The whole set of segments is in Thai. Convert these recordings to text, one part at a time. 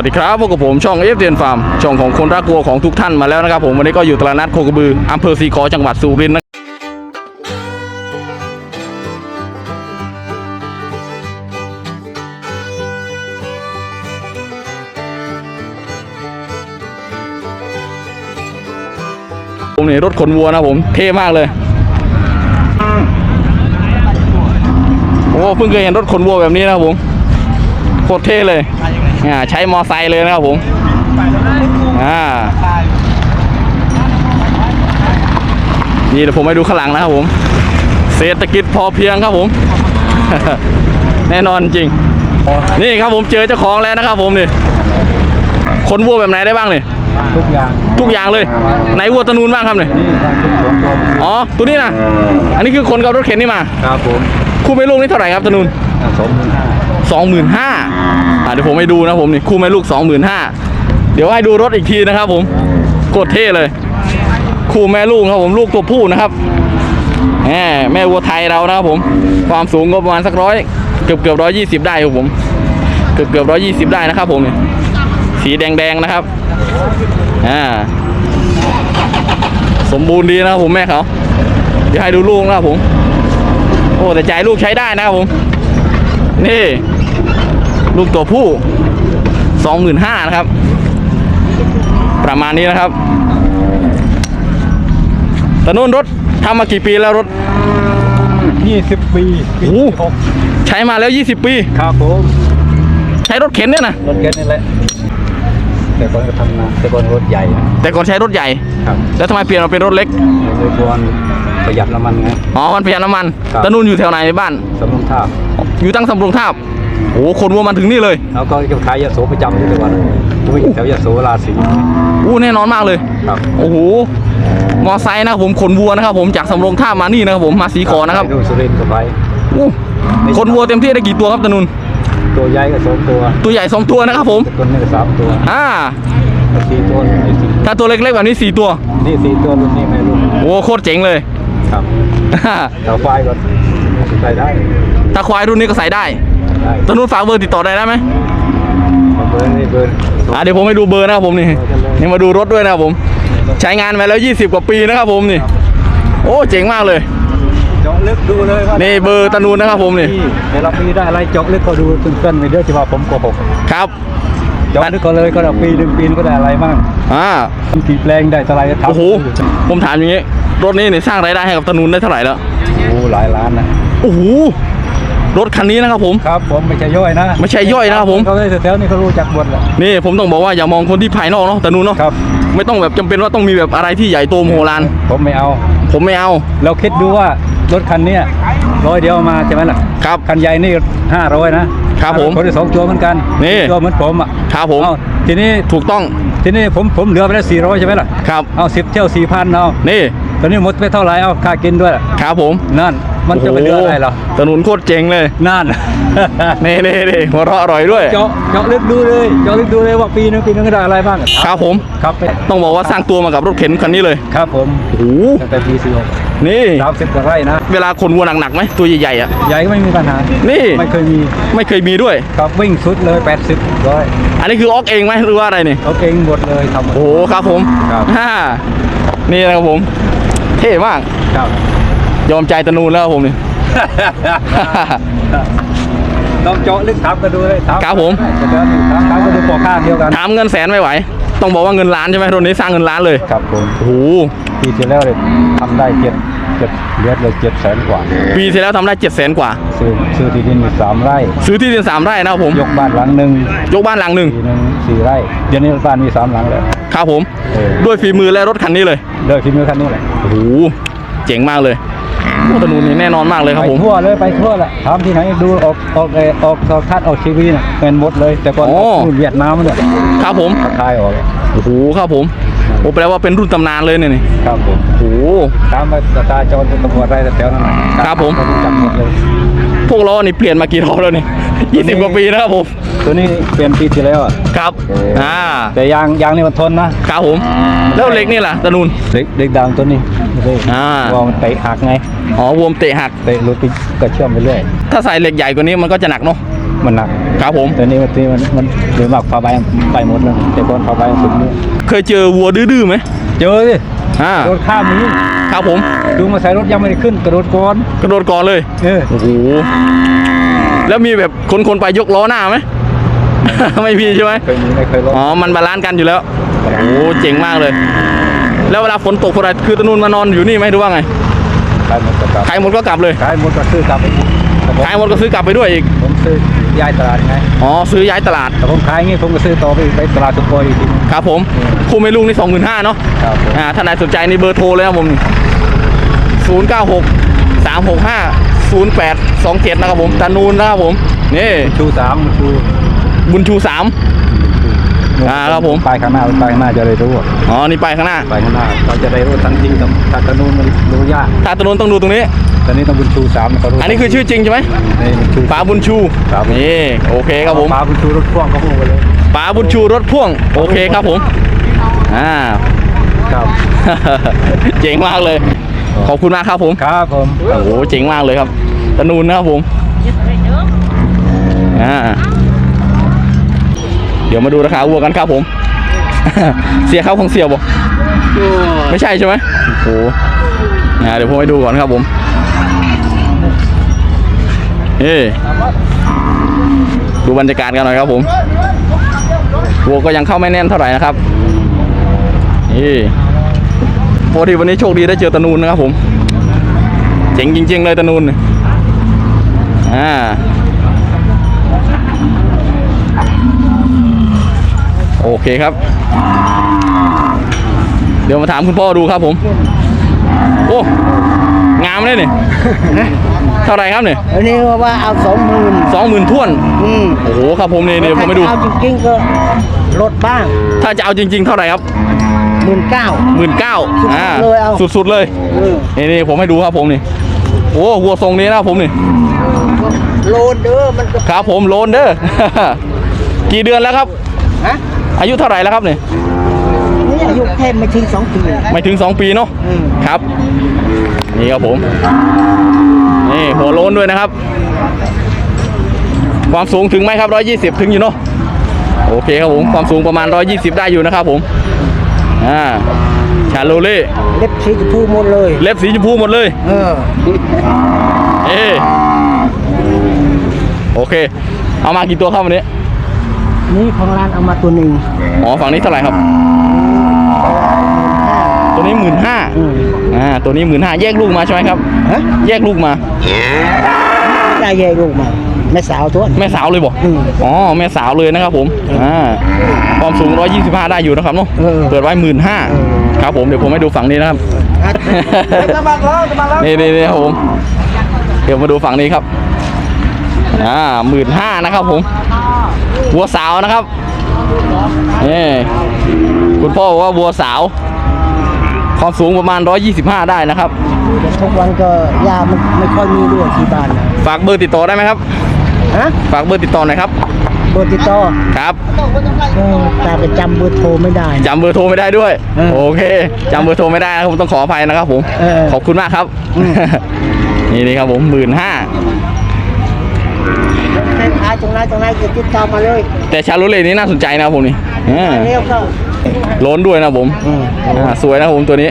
วัสดีครับพวกกับผมช่องเอฟเดียนฟาร์มช่องของคนรักวัวของทุกท่านมาแล้วนะครับผมวันนี้ก็อยู่ตลาดนัดโคกระบืออำเภอสีขอจังหวัดสุรินทร์นะผมนี่รถขนวัวนะผมเท่มากเลยโอ้เพิ่งเคยเห็นรถขนวัวแบบนี้นะครับผม โคตรเท่เลยอ่าใช้มอไซค์เลยนะครับผมอ่านี่เดี๋ยวผมไปดูข้างหลังนะครับผม เศรษฐกิจพอเพียงครับผม แน่นอนจริง นี่ครับผมเจอเจ้าของแล้วนะครับผมนี่คนวัวแบบไหนได้บ้างนี่ทุกอย่างทุกอย่างเลย ไหนวัวตะนูนบ้างครับนี่นี่ทางทุกสวนตัวอ๋อตัวนี้นะอันนี้คือคนกับรถเข็นนี่มา ครับผมคู่ไม่ลูกนี่เท่าไหร่ครับตะนูนสมห้าสองหมื่น ห้าเดี๋ยวผมให้ดูนะผมนี่คู่แม่ลูกสองหมื่นห้าเดี๋ยวให้ดูรถอีกทีนะครับผมโคตรเท่เลย คู่แม่ลูกครับผมลูกตัวผู้นะครับแหมแม่วัวไทยเรานะครับผม ความสูงก็ประมาณสักร้อยเกือบเกือบร้อยยี่สิบได้ครับผม เกือบเกือบร้อยยี่สิบได้นะครับผมนี่สีแดงแดงนะครับอ่าสมบูรณ์ดีนะครับผมแม่เขาเดี๋ยวให้ดูลูกนะครับผม โอ้แต่ใจลูกใช้ได้นะครับผม นี่ ลูกตัวผู้สองหมื่นห้านะครับ ประมาณนี้นะครับแต่นู่นรถทำมากี่ปีแล้วรถยี่สิบปีปีโอ้โหที่หกใช้มาแล้ว 20 ปี ครับผมใช้รถเข็นเนี่ยนะรถเก๋งนี่แหละแต่ก่อนก็ทำนาแต่ก่อนรถใหญ่นะแต่ก่อนใช้รถใหญ่ ครับแล้วทำไมเปลี่ยนมาเป็นรถเล็กเลยก่อนประหยัดน้ำมันไง อ๋อมันประหยัดน้ำมันครับ แต่นู่นอยู่แถวไหนในบ้าน สำรองท่าบอยู่ตั้งสำโรงทาบ โอ้โหคนวัวมันถึงนี่เลยแล้วก็จะขายยาโสประจำอยู่แต่วันวิ่งแถวยาโสราศีอู้แน่นอนมากเลยครับโอ้โหมอไซค์นะครับผมขนวัวนะครับผมจากสำโรงท่าบมานี่นะครับผมมาสีขอนะครับไปดูสุรินทร์ก็ไปอู้ขนวัวเต็มที่ได้กี่ตัวครับตะนุนตัวใหญ่ก็สองตัว ตัวใหญ่สองตัวนะครับผมแต่ตัวนี้ก็สามตัวอ่าสี่ตัวนี่สี่ถ้าตัวเล็กๆแบบนี้สี่ตัว นี่สี่ตัวรุ่นนี้ไม่รู้โอ้โคตรเจ๋งเลยครับแต่ควายก็ใส่ได้ ถ้าควายรุ่นนี้ก็ใส่ได้ ได้ตะนุนฝากเบอร์ติดต่อได้ไหมเบอร์นี่เบอร์อ่าเดี๋ยวผมให้ดูเบอร์นะครับผมนี่นี่มาดูรถด้วยนะครับผม ใช้งานมาแล้ว 20 กว่าปีนะครับผมนี่ โอ้เจ๋งมากเลยเจาะลึกดูเลยว่านี่เบอร์ตะนูนนะครับผมนี่แต่ละปีได้อะไรเจาะลึกก็ดูตึ้นๆไปเรื่อยที่ว่าผมโกหกครับเจาะลึกก็เลยก็ได้ปีหนึ่งปีนึงก็ได้อะไรบ้างอ่ามันกี่แปลงได้เท่าไหรก็ทำโอ้โหผมถามอย่างงี้ รถนี้เนี่ยสร้างรายได้ให้กับตะนูนได้เท่าไหร่แล้วโอ้โหหลายล้านนะโอ้โห รถคันนี้นะครับผม ครับผมไม่ใช่ย่อยนะไม่ใช่ย่อยนะครับผมเขาได้แถวๆนี้เขารู้จักหมดแหละนี่ผมต้องบอกว่าอย่ามองคนที่ภายนอกเนาะตะนูนเนาะครับไม่ต้องแบบจำเป็นว่าต้องมีแบบอะไรที่ใหญ่โตมโหฬารผมไม่เอา ผมไม่เอา เราคิดดูว่ารถคันเนี้ยร้อยเดียวมาใช่ไหมล่ะครับคันใหญ่นี่ห้าร้อยนะครับผมคนที่สองตัวเหมือนกันนี่ตัวเหมือนผมอะครับผมเอ้าทีนี้ถูกต้องทีนี้ผมผมเหลือไปแล้วสี่ร้อยใช่ไหมล่ะครับเอาสิบเที่ยวสี่พันเอานี่ตอนนี้หมดไปเท่าไหร่เอาค่ากินด้วยครับผมนั่น มันจะไปเหลืออะไรเหรอโโตะนุนโคตรเจ๋งเลยนั่นนี่นี่นี่หัวเราะอร่อยด้วย เจาะเจาะลึกดูเลยเจาะลึกดูเลยว่าปีนึงปีนึงก็ได้อะไรบ้างครับผมครับต้องบอกว่าสร้างตัวมากับรถเข็นคันนี้เลยครับผมโอ้โหตั้งแต่ปีสี่หกนี่สามสิบกว่าไร่นะ เวลาขนวัวหนักๆไหมตัวใหญ่ๆอะใหญ่ก็ไม่มีปัญหา นี่ไม่เคยมีไม่เคยมีด้วยครับวิ่งสุดเลย80ร้อยอันนี้คือออกเองไหมหรือว่าอะไรนี่เขาเก่งหมดเลยทำหมดโอ้โหครับผมครับฮ่านี่นะครับผม เท่มากครับ ยอมใจตะนูนแล้วครับผมนี่ต้องเจาะลึกถามกันดูเลยถามครับผมจะเดินถามถามกันดูปอข้างเดียวกัน ถามเงินแสนไม่ไหว ต้องบอกว่าเงินล้านใช่ไหมรถนี้สร้างเงินล้านเลยครับผมโอ้โหปีที่แล้วเลยทำได้เจ็ดเจ็ดเดือนเลยเจ็ดแสนกว่า ปีที่แล้วทำได้เจ็ดแสนกว่า ซื้อซื้อที่ดินอีกสามไร่ ซื้อที่ดินสามไร่นะครับผม ยกบ้านหลังหนึ่งยกบ้านหลังหนึ่งปีหนึ่งสี่ไร่ เดี๋ยวนี้บ้านมีสามหลังแล้ว ครับผม เออ ด้วยฝีมือและรถคันนี้เลย เลิกที่มือคันนี้แหละ โอ้โห เจ๋งมากเลยโอ้ตะนูนนี่แน่นอนมากเลยครับไปผมทั่วเลยไปทั่วแหละถามที่ไหนดูออกออกเออออกโทรทัศน์ออกทีวีน่ะเป็นหมดเลย แต่ก่อนโอ้ออกรุ่นเวียดนามเนี่ยครับผมเขาทายออกโอ้โหครับผมโอ้แปลว่าเป็นรุ่นตำนานเลยเนี่ยนี่ครับผมโอ้โหตามมาตาจรตำรวจอะไรแถวนั้นน่ะครับผมเขารู้จักหมดเลย พวกเรานี่เปลี่ยนมากี่รอบแล้วนี่ยี่สิบกว่าปีนะครับผมตัวนี้เปลี่ยนปีที่แล้วอะครับอ่าแต่ยางยางนี่มันทนนะครับผมแล้วเล็กนี่ล่ะตะนูนเด็กเด็กดังตัวนี้ ไม่ได้อ่าว่ามันเตะหักไงอ๋อวมเตะหักเตะรถไปกระเชื่อมไปเรื่อยถ้าใส่เหล็กใหญ่กว่านี้มันก็จะหนักเนาะมันหนักครับผมแต่นี่มันที่มันมันหรือมากฟ้าใบไปหมดแล้วแต่ก่อนฟ้าใบสุดนี่เคยเจอวัวดื้อๆไหมเจอสิอ่าโดนข้ามนี้ครับผมดูมาใส่รถยังไม่ได้ขึ้นกระโดดก่อนกระโดดก่อนเลยเออโอ้โหแล้วมีแบบคนคนๆไปยกล้อหน้าไหมไม่มีใช่ไหมเคยมีไม่เคยรถอ๋อมันบาลานซ์กันอยู่แล้วโอ้โหเจ๋งมากเลย แล้วเวลาฝนตกฝนอะไรคือตะนูนมานอนอยู่นี่ไหมหรือว่าไงขายหมดก็กลับขายหมดก็กลับเลยขายหมดก็ซื้อกลับไปอีกแต่ผมขายหมดก็ซื้อกลับไปด้วยอีกผมซื้อย้ายตลาดไงอ๋อซื้อย้ายตลาดแต่ผมขายอย่างงี้ผมก็ซื้อต่อไปอีกไปตลาดสุโขทัยอีกทีครับผมคู่ไม่ลูกนี่สองหมื่นห้าเนาะครับผมอ่าท่านใดสนใจนี่เบอร์โทรเลยนะผมศูนย์เก้าหกสามหกห้าศูนย์แปดสองเจ็ดนะครับผมตานูนนะครับผมนี่ชูสามชูบุญชูสาม อ่าครับผมไปข้างหน้าไปข้างหน้าจะได้รู้อะอ๋อนี่ไปข้างหน้าไปข้างหน้าเราจะได้รู้ทันทีกับถ้าตะนูนมันรู้ยากถ้าตานูนต้องดูตรงนี้ ตอนนี้ต้องบุญชูสามเขารู้อันนี้คือชื่อจริงใช่ไหมนี่บุญชู ป๋าบุญชูครับ นี่โอเคครับผมป๋าบุญชูรถพ่วงเขาพูดไปเลยป๋าบุญชูรถพ่วง โอเคครับผม อ่า ครับ เจ๋งมากเลย ขอบคุณมากครับผม ครับผม โอ้โหเจ๋งมากเลยครับตะนูนนะครับผม อ่า เดี๋ยวมาดูราคาวัวกันครับผม เสียเข้าของเสียบ่ไม่ใช่ใช่ไหมโอ้โหเดี๋ยวผมไปดูก่อนครับผมเฮ้ดูบรรยากาศกันหน่อยครับผมวัวก็ยังเข้าไม่แน่นเท่าไหร่นะครับนี่พอดีวันนี้โชคดีได้เจอตะนูนนะครับผม เจ๋งจริง ๆ เลยตะนูนเนี่ยอ่า เคครับ เดี๋ยวมาถามคุณพ่อดูครับผม โอ้งามเลยนี่เท่าไหร่ครับเนี่ยอันนี้ว่าเอาสองหมื่นสองหมื่นท่วนอืมโอ้โหครับผมนี่นี่ผมไปดูถ้าเอาจริงๆก็ลดบ้าง ถ้าจะเอาจริง ๆ เท่าไหร่ครับหมื่นเก้าหมื่นเก้าอ่าเลยเอาสุดๆเลยนี่นี่ผมให้ดูครับผมนี่โอ้วัวทรงนี้นะครับผมนี่โลนเด้อมันก็ครับผมโลนเด้อกี่เดือนแล้วครับฮะ อายุเท่าไหร่แล้วครับเนี่ยนี่อายุแค่ไม่ถึงสองปีไม่ถึง2ปีเนาะอืมครับ นี่ครับผม นี่หัวโล้นด้วยนะครับ ความสูงถึงไหมครับ120ถึงอยู่เนาะโอเคครับผมความสูงประมาณ120ได้อยู่นะครับผมอ่าชาโลเล่เล็บสีชมพูหมดเลย เล็บสีชมพูหมดเลย เออเอโอเค เอามากี่ตัวครับวันนี้ นี่ของร้านเอามาตัวหนึ่งอ๋อฝั่งนี้เท่าไหร่ครับ ตัวนี้หมื่นห้าอืมอ่าตัวนี้หมื่นห้าแยกลูกมาใช่ไหมครับฮะแยกลูกมาได้แยกลูกมาแม่สาวตัวแม่สาวเลยบอกอืมอ๋อแม่สาวเลยนะครับผมอ่าความสูง 125 ได้อยู่นะครับเนาะเออเปิดไว้หมื่นห้าครับผมเดี๋ยวผมให้ดูฝั่งนี้นะครับอะจะมาแล้วจะมาแล้วนี่นี่นี่ครับผมเดี๋ยวมาดูฝั่งนี้ครับอ่าหมื่นห้านะครับผม วัวสาวนะครับนี่คุณพ่อบอกว่าวัวสาว ความสูงประมาณ 125 ได้นะครับ ทุกวันก็ยามันไม่ค่อยมีด้วยที่บ้านนะฝากเบอร์ติดต่อได้ไหมครับ ฮะฝากเบอร์ติดต่อหน่อยครับ เบอร์ติดต่อครับเออแต่ไปจำเบอร์โทรไม่ได้ จำเบอร์โทรไม่ได้ด้วย เออโอเคจำเบอร์โทรไม่ได้นะครับผมต้องขออภัยนะครับผม เออ ขอบคุณมากครับอืมนี่นี่ครับผมหมื่นห้า ใครขายตรงไหนตรงไหนจะติดต่อมาเลย แต่ชาโรเล่นี้น่าสนใจนะครับผมนี่อ่าเร็วก็โล้นด้วยนะครับผมอืมอ่าสวยนะครับผมตัวนี้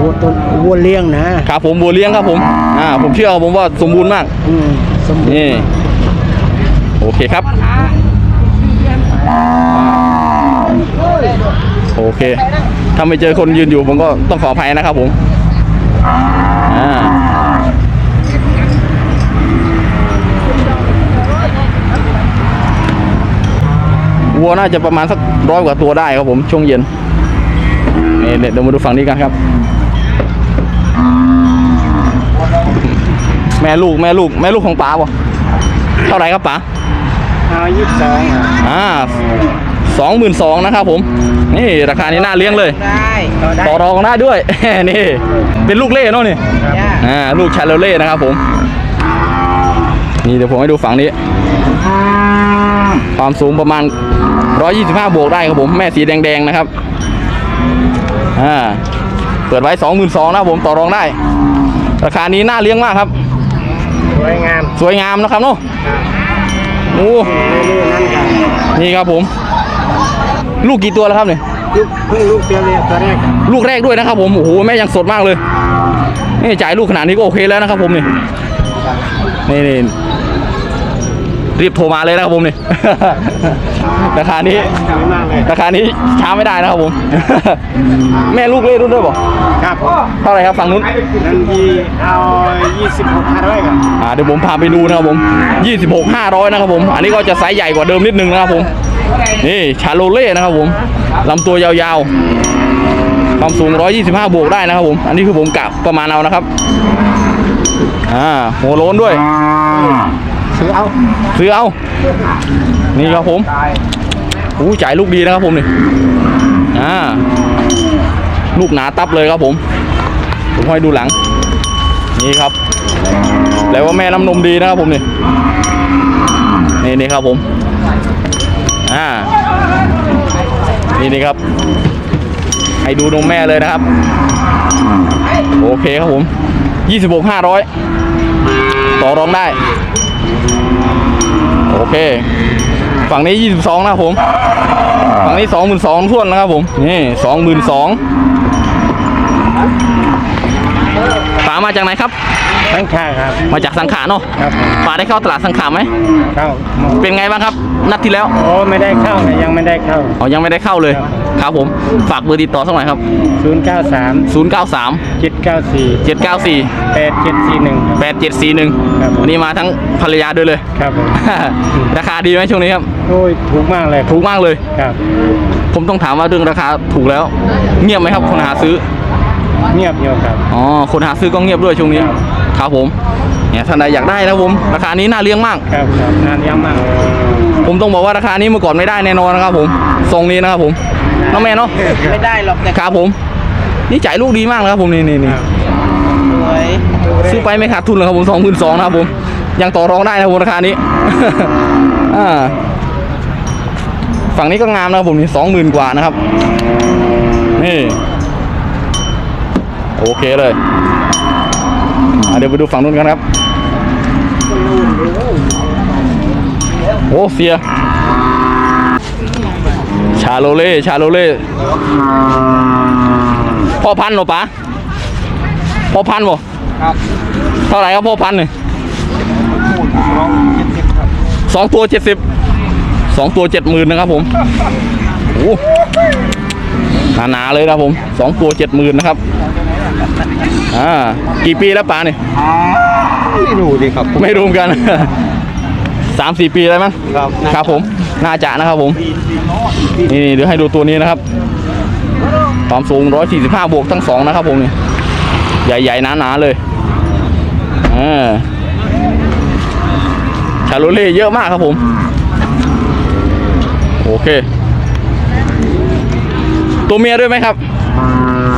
วัวตัววัวเลี้ยงนะครับผมบัวเลี้ยงครับผมอ่าผมเชื่อครับผมว่าสมบูรณ์มากอืมสมบูรณ์นี่โอเคครับโอเค ถ้าไม่เจอคนยืนอยู่ผมก็ต้องขออภัยนะครับผมอ่า วัวน่าจะประมาณสักร้อยกว่าตัวได้ครับผมช่วงเย็นนี่เดี๋ยวมาดูฝั่งนี้กันครับ แม่ลูกแม่ลูกแม่ลูกของป๋าป่ะเท่าไหร่ครับป๋าเอายี่สิบสองอ่าสองหมื่นสองนะครับผม นี่ราคานี้น่าเลี้ยงเลย ได้ต่อได้ต่อรองได้ด้วยนี่ เป็นลูกเล่เนาะนี่จ้าอ่าลูกชาโลเล่นะครับผม นี่เดี๋ยวผมให้ดูฝั่งนี้ ความสูงประมาณ 125 บวกได้ครับผมแม่สีแดงๆนะครับอ่าเปิดไว้ 22,000นะครับผมต่อรองได้ ราคานี้น่าเลี้ยงมากครับ สวยงาม สวยงามนะครับเนาะโอ้นี่นั่นกันนี่ครับผม ลูกกี่ตัวแล้วครับเนี่ยลูกเพิ่งลูกเดียวเลยตัวแรกอะลูกแรกด้วยนะครับผมโอ้โหแม่ยังสดมากเลยนี่จ่ายลูกขนาดนี้ก็โอเคแล้วนะครับผมนี่นี่นี่ รีบโทรมาเลยนะครับผมนี่ ราคานี้สวยมากเลยราคานี้ช้าไม่ได้นะครับผม แม่ลูกเล่รุ่นด้วยบอกครับเท่าไหร่ครับฝั่งนู้นนั่นที่เอา26พันด้วยกันอ่าเดี๋ยวผมพาไปดูนะครับผม 26 500 นะครับผม อันนี้ก็จะไซส์ใหญ่กว่าเดิมนิดนึงนะครับผม นี่ชาโลเล่นะครับผมลำตัวยาวๆ ความสูง 125 บวกได้นะครับผม อันนี้คือผมกะประมาณเอานะครับ อ่าหัวโล้นด้วย ซื้อเอาซื้อเอา นี่ครับผมอู้จ่ายลูกดีนะครับผมนี่อ่าลูกหนาตับเลยครับผม ผมให้ดูหลัง นี่ครับ แล้วว่าแม่น้ำนมดีนะครับผมนี่ นี่นี่ครับผม อ่า นี่นี่ครับ ให้ดูนมแม่เลยนะครับ โอเคครับผม 26 500 ต่อรองได้ โอเค ฝั่งนี้ 22 นะครับผม ฝั่งนี้ 22,000ท้วนนะครับผม นี่22,000ป๋ามาจากไหนครับตั้งค่าครับ มาจากสังขารเนาะครับป๋าได้เข้าตลาดสังขารไหมเข้า เป็นไงบ้างครับ นัดที่แล้วโอ้ไม่ได้เข้านะยังไม่ได้เข้าอ๋อยังไม่ได้เข้าเลยครับผมฝากเบอร์ติดต่อสักหน่อยครับ 093 093 794 794 8741 8741ครับผมวันนี้มาทั้งภรรยาด้วยเลย ครับผมราคาดีไหมช่วงนี้ครับโอ้ยถูกมากเลยถูกมากเลยครับ ผมต้องถามว่าเรื่องราคาถูกแล้ว เงียบไหมครับคนหาซื้อ เงียบอยู่ครับอ๋อคนหาซื้อก็เงียบด้วยช่วงนี้ครับครับผมเนี่ยท่านใดอยากได้นะผมราคานี้น่าเลี้ยงมากครับครับนานยังมากเลยผมต้องบอกว่าราคานี้เมื่อก่อนไม่ได้แน่นอนนะครับผมทรงนี้นะครับผมน้องแม่เนาะไม่ได้หรอกแต่ครับผม นี่จ่ายลูกดีมากนะครับผมนี่นี่นี่สวยซื้อไปไม่ขาดทุนเลยครับผมสองหมื่นสองนะครับผมยังต่อรองได้นะครับผมราคานี้อ่าฝั่งนี้ก็งามนะครับผมนี่สองหมื่นกว่านะครับนี่ โอเคเลยอะเดี๋ยวไปดูฝั่งนู้นกันครับ โอ้เสีย ชาโลเล่ ชาโลเล่ พ่อพันธุ์เหรอปะพ่อพันธุ์บ่ครับเท่าไหร่ครับพ่อพันธุ์เนี่ยสองตัวเจ็ดสิบสองตัวเจ็ดหมื่นนะครับผมโอ้หนาๆเลยนะครับผมสองตัวเจ็ดหมื่นนะครับ อ่ากี่ปีแล้วป๋าเนี่ยไม่รู้ดิครับไม่รวมกัน สามสี่ปีแล้วมั้งครับครับผมน่าจะนะครับผม นี่เดี๋ยวให้ดูตัวนี้นะครับ ความสูง 145 บวกทั้งสองนะครับผมนี่ใหญ่ๆหนาๆเลยอ่าชาโลเล่เยอะมากครับผม โอเค ตัวเมียด้วยไหมครับ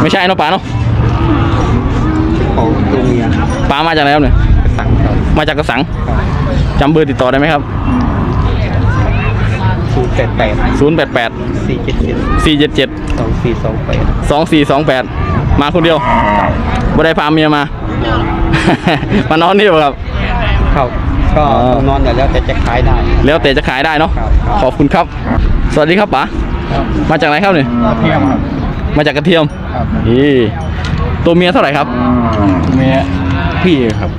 ไม่ใช่เนาะป๋าเนาะของตัวเมีย ป๋ามาจากไหนครับเนี่ยสั่งครับมาจากกระสังจำเบอร์ติดต่อได้ไหมครับ ศูนย์แปดแปด088 สี่เจ็ดเจ็ด477 สองสี่สองแปดสองสี่สองแปดมาคนเดียวบ่ได้พาเมียมา มานอนนี่เปล่าครับ ครับก็อ๋อ นอนแต่แล้วแต่จะขายได้ แล้วแต่จะขายได้เนาะครับขอบคุณครับ สวัสดีครับป๋ามาจากไหนครับเนี่ยเทียมครับมาจากกระเทียมครับอีตัวเมียเท่าไหร่ครับ เมีย พี่ครับ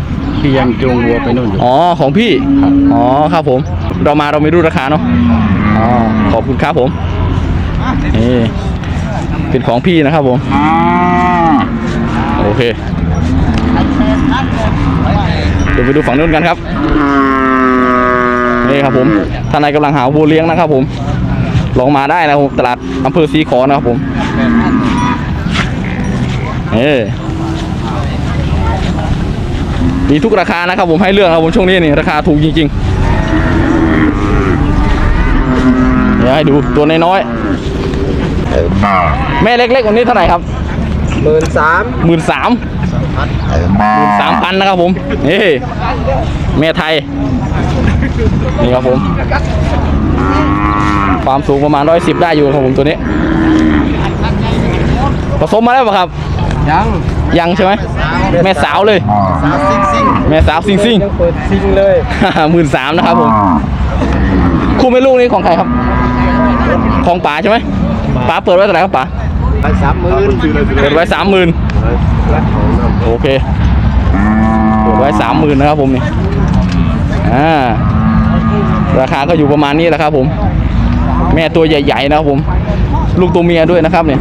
พี่ยังจูงวัวไปนู่นอยู่อ๋อของพี่อ๋อครับผม เรามาเราไม่รู้ราคาเนาะอ๋อขอบคุณครับผมนี่เป็นของพี่นะครับผมโอเคเดี๋ยวไปดูฝั่งนู้นกันครับนี่ครับผมท่านใดกำลังหาวัวเลี้ยงนะครับผมลองมาได้นะครับผมตลาดอำเภอศรีขอนะครับผมเออ มีทุกราคานะครับผมให้เลือกนะครับผมช่วงนี้นี่ราคาถูกจริงๆเดี๋ยวให้ดูตัวน้อยๆแม่เล็กๆกว่านี้เท่าไหร่ครับหมื่นสามหมื่นสามหมื่นสามพันนะครับผมนี่แม่ไทยนี่ครับผม ความสูงประมาณร้อยสิบได้อยู่ครับผมตัวนี้ผสมมาแล้วป่ะครับ ยัง ยังใช่ไหมแม่สาวเลยสาวซิ่งซิ่ง แม่สาวซิงซิงยังเปิดซิงเลยหมื่นสามนะครับผมคู่แม่ลูกนี่ของใครครับ ของป๋าใช่ไหมป๋าเปิดไว้เท่าไหร่ครับป๋าไปสามหมื่นเปิดไว้สามหมื่นโอเคเปิดไว้สามหมื่นนะครับผมนี่อ่าราคาก็อยู่ประมาณนี้แหละครับผม แม่ตัวใหญ่ๆนะครับผม ลูกตัวเมียด้วยนะครับเนี่ย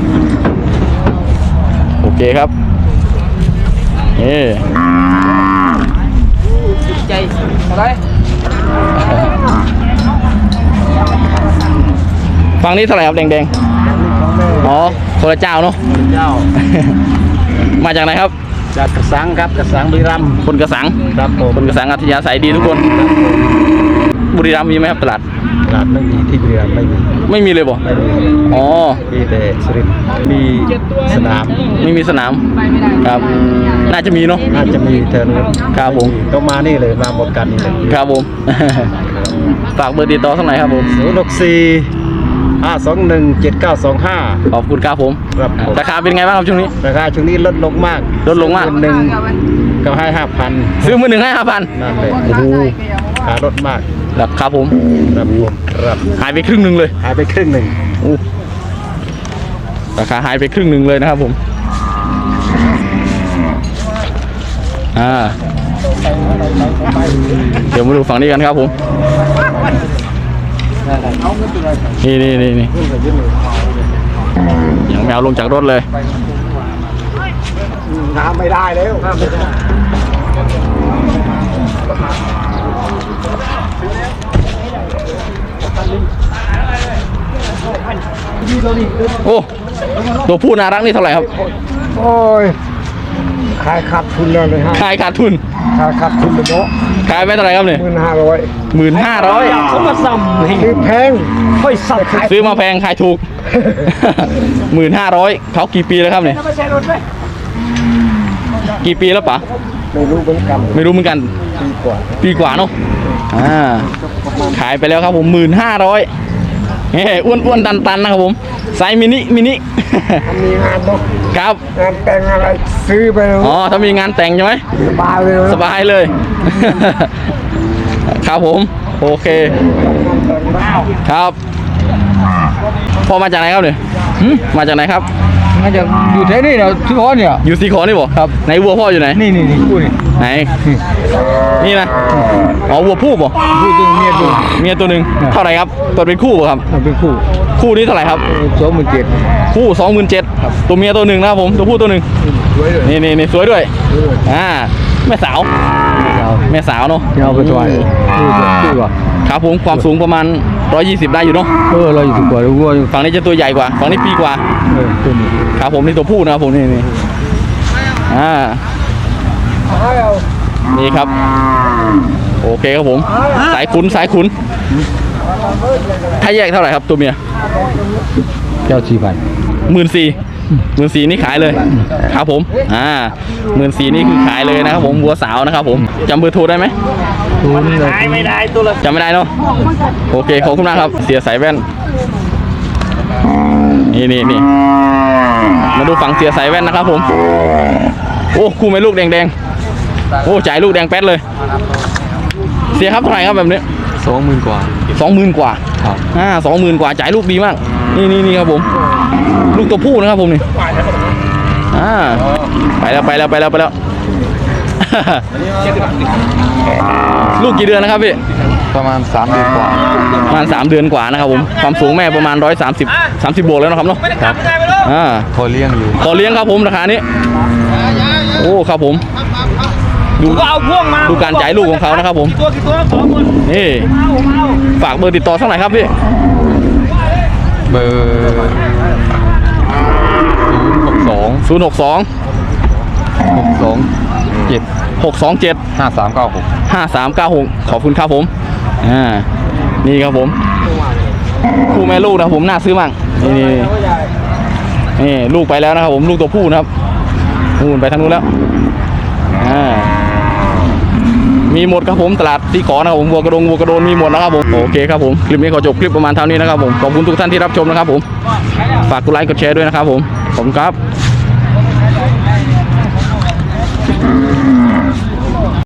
โอเคครับเอ ใจอะไรฝั่งนี้เท่าไหร่ครับแดงๆอ๋อคนละเจ้าเนาะเจ้า มาจากไหนครับ จากกระสังครับกระสังบุรีรัมย์คนกระสังครับผมคนกระสังอัธยาศัยดีทุกคน บุรีรัมย์มีไหมครับตลาด ตลาดไม่มีที่บุรีรัมย์ไม่มีไม่มีเลยบ่ไม่มีอ๋อ มีแต่สุรินทร์มีสนามไม่มีสนามครับ น่าจะมีเนาะ น่าจะมีเทอร์นู้นครับผม ต้องมานี่เลยมาหมดกันนี่เลยครับผม ฝากเบอร์ติดต่อสักหน่อยครับผมศูนย์หกสี่ห้าสองหนึ่งเจ็ดเก้าสองห้าขอบคุณครับผม ครับผมราคาเป็นไงบ้างครับช่วงนี้ ราคาช่วงนี้ลดลงมากลดลงมากซื้อหนึ่ง ก็ให้ห้าพันซื้อมือหนึ่งให้ห้าพันนั่นเลยโอ้โหขาลดมากครับผมครับผมครับหายไปครึ่งหนึ่งเลยหายไปครึ่งหนึ่งอู้ราคาหายไปครึ่งหนึ่งเลยนะครับผมอ่าเดี๋ยวมาดูฝั่งนี้กันครับผมนี่นี่นี่นี่ยังไม่เอาลงจากรถเลยน้ำไม่ได้แล้วน้ำไม่ได้ โอ้ตัวผู้น่ารักนี่เท่าไหร่ครับ โอ้ย ขายขาดทุนแล้วเลยฮะขายขาดทุน ขายขาดทุนเลยเนาะขายไปเท่าไหร่ครับเนี่ยหมื่นห้าร้อยหมื่นห้าร้อยเขามาซ้ำคือแพงค่อยสับขายซื้อมาแพงขายถูกหมื่นห้าร้อยเขากี่ปีแล้วครับเนี่ยกี่ปีแล้วปะไม่รู้เหมือนกัน ไม่รู้เหมือนกัน ปีกว่า ปีกว่าเนาะ อ่า ขายไปแล้วครับผมหมื่นห้าร้อย เฮ้อ้วนอ้วนตันตันๆนะครับผมไซส์มินิมินิถ้ามีงานต้องครับงานแต่งอะไรซื้อไปเลยอ๋อถ้ามีงานแต่งใช่ไหมสบายเลยสบายเลย ครับผม โอเค ครับพ่อมาจากไหนครับเนี่ยหึมาจากไหนครับ น่าจะอยู่แถวนี้เนาะที่เขาเนี่ยอยู่สีขอนี่บ่ครับไหนวัวพ่ออยู่ไหนนี่นี่นี่คู่นี่ไหนนี่นะอ๋อวัวผู้บ่คู่ตัวเมียตัวเมียตัวหนึ่งเท่าไหร่ครับตัวเป็นคู่บ่ครับมันเป็นคู่คู่นี้เท่าไหร่ครับสองหมื่นเจ็ดคู่สองหมื่นเจ็ดตัวเมียตัวหนึ่งนะครับผมตัวผู้ตัวหนึ่งสวยเลยนี่นี่นี่สวยด้วยอ่าแม่สาวแม่สาวเนาะที่เอาไปถวายคู่คู่ว่ะครับผมความสูงประมาณ 120ได้อยู่เนาะเออเราอยู่ถูกกว่าวัวอยู่ฝั่งนี้จะตัวใหญ่กว่าฝั่งนี้ปีกว่าเออตัวนี้ครับผมนี่ตัวผู้นะครับผมนี่นี่อ่านี่ครับ โอเคครับผม สายขุนสายขุนถ้าแยกเท่าไหร่ครับตัวเมียเจ้าสี่พันหมื่นสี่หมื่นสี่นี่ขายเลยครับผม อ่าหมื่นสี่นี่คือขายเลยนะครับผมวัวสาวนะครับผมจำเบอร์โทรได้ไหม ศูนย์เลยจำไม่ได้เนาะโอเคขอบคุณมากครับ เสียสายแว่น นี่นี่นี่มาดูฝั่งเสียสายแว่นนะครับผม โอ้คู่ไม่ลูกแดงๆโอ้จ่ายลูกแดงแป๊ดเลย เสียครับเท่าไหร่ครับแบบนี้สองหมื่นกว่าสองหมื่นกว่าครับอ่าสองหมื่นกว่าจ่ายลูกดีมาก นี่นี่นี่ครับผม ลูกตัวผู้นะครับผมนี่อ่าไปแล้วไปแล้วไปแล้วไปแล้ว ลูกกี่เดือนนะครับพี่ ประมาณสามเดือนกว่า ประมาณสามเดือนกว่านะครับผม ความสูงแม่ประมาณร้อยสามสิบสามสิบบวกแล้วนะครับเนาะครับอ่าพอเลี้ยงอยู่ต่อเลี้ยงครับผมราคานี้ โอ้ครับผมดูดูการจ่ายลูกของเขานะครับผมนี่ฝากเบอร์ติดต่อสักหน่อยครับพี่ เบอร์ศูนย์ หกสอง0 6 2หกสองเจ็ด6 2 7ห้าสามเก้าหก5 3 9 6ขอบคุณครับผมอ่านี่ครับผมคู่แม่ลูกนะครับผมน่าซื้อมากนี่นี่นี่ลูกไปแล้วนะครับผมลูกตัวผู้นะครับนู่นไปทางนู้นแล้วอ่ามีหมดครับผมตลาดที่ขอนะครับผมวัวกระดงวัวกระโดนมีหมดนะครับผมโอเคครับผมคลิปนี้ขอจบคลิปประมาณเท่านี้นะครับผมขอบคุณทุกท่านที่รับชมนะครับผมฝากกดไลค์กดแชร์ด้วยนะครับผมขอบคุณครับ